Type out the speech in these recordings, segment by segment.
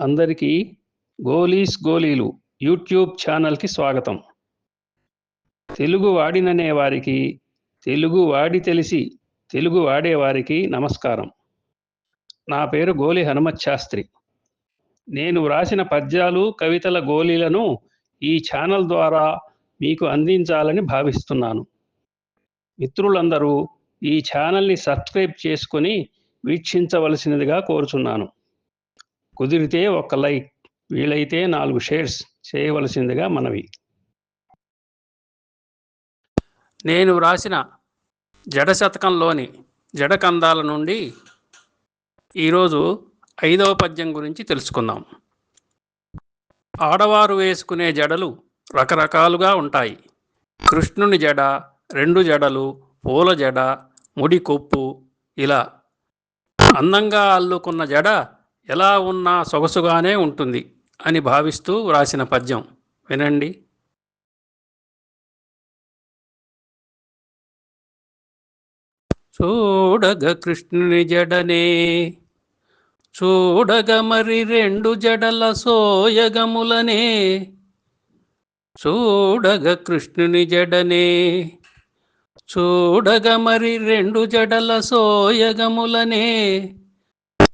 అందరికీ గోలీస్ గోలీలు యూట్యూబ్ ఛానల్కి స్వాగతం. తెలుగు వాడిననే వారికి తెలుగు వాడి తెలిసి తెలుగు వాడేవారికి నమస్కారం. నా పేరు గోలి హనుమత్ శాస్త్రి. నేను వ్రాసిన పద్యాలు కవితల గోలీలను ఈ ఛానల్ ద్వారా మీకు అందించాలని భావిస్తున్నాను. మిత్రులందరూ ఈ ఛానల్ని సబ్స్క్రైబ్ చేసుకొని వీక్షించవలసినదిగా కోరుచున్నాను. కుదిరితే ఒక లైక్ వీలైతే నాలుగు షేర్స్ చేయవలసిందిగా మనవి. నేను వ్రాసిన జడ శతకంలోని జడకందాల నుండి ఈరోజు ఐదవ పద్యం గురించి తెలుసుకుందాం. ఆడవారు వేసుకునే జడలు రకరకాలుగా ఉంటాయి. కృష్ణుని జడ రెండు జడలు పూల జడ ముడి కొప్పు ఇలా అందంగా అల్లుకున్న జడ ఎలా ఉన్నా సొగసుగానే ఉంటుంది అని భావిస్తూ వ్రాసిన పద్యం. వినండి. చూడగ కృష్ణుని జడనే చూడగ మరి రెండు జడల సోయగములనే చూడగ కృష్ణుని జడనే చూడగ మరి రెండు జడల సోయగములనే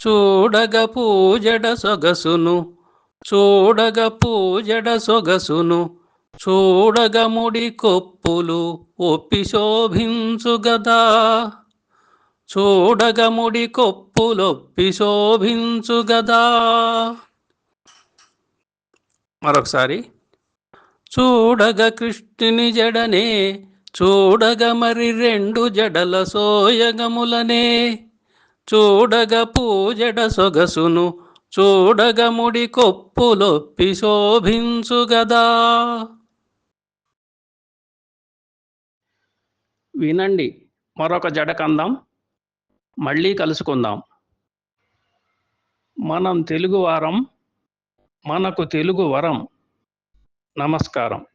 చూడగ పూజడ సొగసును చూడగ పూజడ సొగసును చూడగ ముడి కొప్పులు ఒప్పి శోభించు గదా చూడగ ముడి కొప్పులొప్పి శోభించు గదా మరొకసారి. చూడగ కృష్ణుని జడనే చూడగ మరి రెండు జడల సోయగములనే. చూడగ పూజడ సొగసును చూడగ ముడి కొప్పులొప్పి శోభించు గదా. వినండి మరొక జడకందాం మళ్ళీ కలుసుకుందాం. మనం తెలుగువారం మనకు తెలుగు వరం. నమస్కారం.